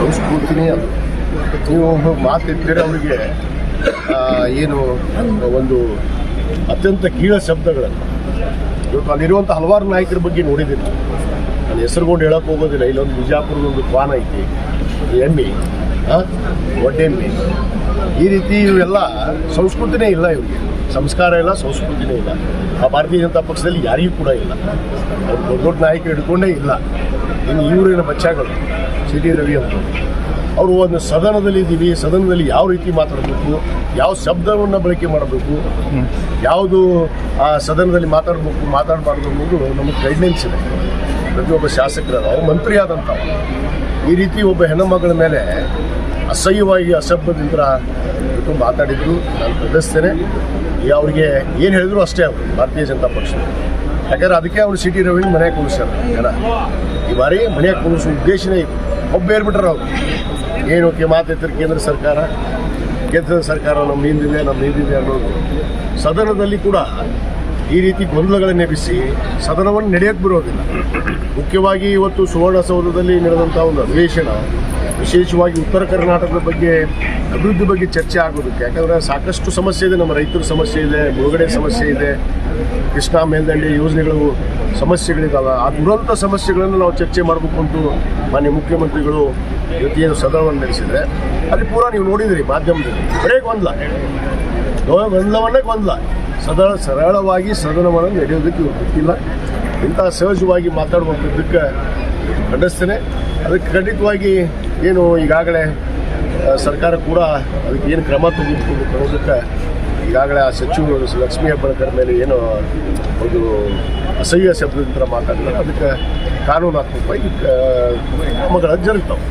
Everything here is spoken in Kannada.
ಸಂಸ್ಕೃತಿನೇ ನೀವು ಮಾತಿದ್ದರೆ ಅವರಿಗೆ ಏನು ಒಂದು ಅತ್ಯಂತ ಕೀಳ ಶಬ್ದಗಳನ್ನು. ಇವತ್ತು ಅಲ್ಲಿರುವಂಥ ಹಲವಾರು ನಾಯಕರ ಬಗ್ಗೆ ನೋಡಿದ್ದೀನಿ. ನಾನು ಹೆಸರುಗೊಂಡು ಹೇಳಕ್ಕೆ ಹೋಗೋದಿಲ್ಲ, ಇಲ್ಲೊಂದು ಬಿಜಾಪುರದ ಒಂದು ಕ್ವಾನ ಐತಿ. ಎಮ್ಮೆ ಒಡ್ಡೆಮ್ಮಿ ಈ ರೀತಿ ಇವೆಲ್ಲ ಸಂಸ್ಕೃತಿನೇ ಇಲ್ಲ ಇವರಿಗೆ. ಸಂಸ್ಕಾರ ಇಲ್ಲ, ಸಂಸ್ಕೃತಿನೇ ಇಲ್ಲ. ಆ ಭಾರತೀಯ ಜನತಾ ಪಕ್ಷದಲ್ಲಿ ಯಾರಿಗೂ ಕೂಡ ಇಲ್ಲ. ದೊಡ್ಡ ದೊಡ್ಡ ನಾಯಕರು ಹಿಡ್ಕೊಂಡೇ ಇಲ್ಲ. ಇನ್ನು ಇವರಿನ ಬಚ್ಚಾಗಳು ಸಿ ಟಿ ರವಿ ಅಂತ ಅವರು ಒಂದು ಸದನದಲ್ಲಿ ಇದ್ದೀವಿ, ಸದನದಲ್ಲಿ ಯಾವ ರೀತಿ ಮಾತಾಡಬೇಕು, ಯಾವ ಶಬ್ದವನ್ನು ಬಳಕೆ ಮಾಡಬೇಕು, ಯಾವುದು, ಆ, ಸದನದಲ್ಲಿ ಮಾತಾಡಬೇಕು, ಮಾತಾಡಬಾರ್ದು ಅನ್ನೋದು ನಮಗೆ ಗೈಡ್ಲೈನ್ಸ್ ಇದೆ. ಪ್ರತಿಯೊಬ್ಬ ಶಾಸಕರ, ಅವರು ಮಂತ್ರಿ ಆದಂಥ ಈ ರೀತಿ ಒಬ್ಬ ಹೆಣ್ಣುಮಗಳ ಮೇಲೆ ಅಸಹ್ಯವಾಗಿ, ಅಸಭ್ಯದಿಂದ ಇವತ್ತು ಮಾತಾಡಿದ್ರು. ನಾನು ಈ ಅವ್ರಿಗೆ ಏನು ಹೇಳಿದ್ರು ಅಷ್ಟೇ ಅವರು, ಭಾರತೀಯ ಜನತಾ ಪಕ್ಷ. ಯಾಕಂದ್ರೆ ಅದಕ್ಕೆ ಅವ್ರು ಸಿಟಿ ರವಿ ಮನೆ ಕೂರಿಸ್ಯಾರ. ಜನ ಈ ಬಾರಿ ಮನೆ ಕೂರಿಸೋ ಉದ್ದೇಶನೇ ಇತ್ತು ಒಬ್ಬ ಅವ್ರು. ಏನು ಮಾತೈತಾರೆ ಕೇಂದ್ರ ಸರ್ಕಾರ? ಕೇಂದ್ರ ಸರ್ಕಾರ ನಮ್ಮ ಹಿಂದಿದೆ ನಮ್ಮ ಹಿಂದಿದೆ ಅನ್ನೋದು. ಸದನದಲ್ಲಿ ಕೂಡ ಈ ರೀತಿ ಗೊಂದಲಗಳನ್ನು ಎಬ್ಬಿಸಿ ಸದನವನ್ನು ನಡೆಯಕ್ಕೆ ಬರೋದಿಲ್ಲ. ಮುಖ್ಯವಾಗಿ ಇವತ್ತು ಸುವರ್ಣಸೌಧದಲ್ಲಿ ನಡೆದಂಥ ಒಂದು ಅಧಿವೇಶನ ವಿಶೇಷವಾಗಿ ಉತ್ತರ ಕರ್ನಾಟಕದ ಬಗ್ಗೆ, ಅಭಿವೃದ್ಧಿ ಬಗ್ಗೆ ಚರ್ಚೆ ಆಗೋದಕ್ಕೆ. ಯಾಕಂದರೆ ಸಾಕಷ್ಟು ಸಮಸ್ಯೆ ಇದೆ, ನಮ್ಮ ರೈತರ ಸಮಸ್ಯೆ ಇದೆ, ಮುಳುಗಡೆ ಸಮಸ್ಯೆ ಇದೆ, ಕೃಷ್ಣಾ ಮೇಲ್ದಂಡೆ ಯೋಜನೆಗಳು ಸಮಸ್ಯೆಗಳಿದ್ದಾವೆ ಆ ದುರಂತ ಸಮಸ್ಯೆಗಳನ್ನು ನಾವು ಚರ್ಚೆ ಮಾಡಬೇಕು ಅಂತ ಮಾನ್ಯ ಮುಖ್ಯಮಂತ್ರಿಗಳು ಇವತ್ತೇನು ಸದನವನ್ನು ನಡೆಸಿದರೆ, ಅಲ್ಲಿ ಪೂರ ನೀವು ನೋಡಿದಿರಿ ಮಾಧ್ಯಮದಲ್ಲಿ. ಬರೇ ಗೊಂದಲ. ಗೊಂದಲವನ್ನೇ ಗೊಂದಲ. ಸದನ ಸರಳವಾಗಿ ಸದನವನ್ನು ನಡೆಯೋದಕ್ಕೆ ಗೊತ್ತಿಲ್ಲ. ಇಂಥ ಸಹಜವಾಗಿ ಮಾತಾಡುವಂಥದ್ದಕ್ಕೆ ಖಂಡಿಸ್ತೇನೆ. ಅದಕ್ಕೆ ಖಂಡಿತವಾಗಿ ಏನು ಈಗಾಗಲೇ ಸರ್ಕಾರ ಕೂಡ ಅದಕ್ಕೆ ಏನು ಕ್ರಮ ತೆಗೆದುಕೊಂಡು ಅನ್ನೋದಕ್ಕೆ ಈಗಾಗಲೇ ಆ ಸಚಿವರು ಲಕ್ಷ್ಮೀ ಹೆಬ್ಬಾಳ್ಕರ್ ಮೇಲೆ ಏನು ಒಂದು ಅಸಹ್ಯ ಶಬ್ದದಿಂದ ಮಾತಾಡ್ತಾರೆ ಅದಕ್ಕೆ ಕಾನೂನಾತ್ಮಕವಾಗಿ ಕ್ರಮಗಳು ಜರುಗ್ತಾವೆ.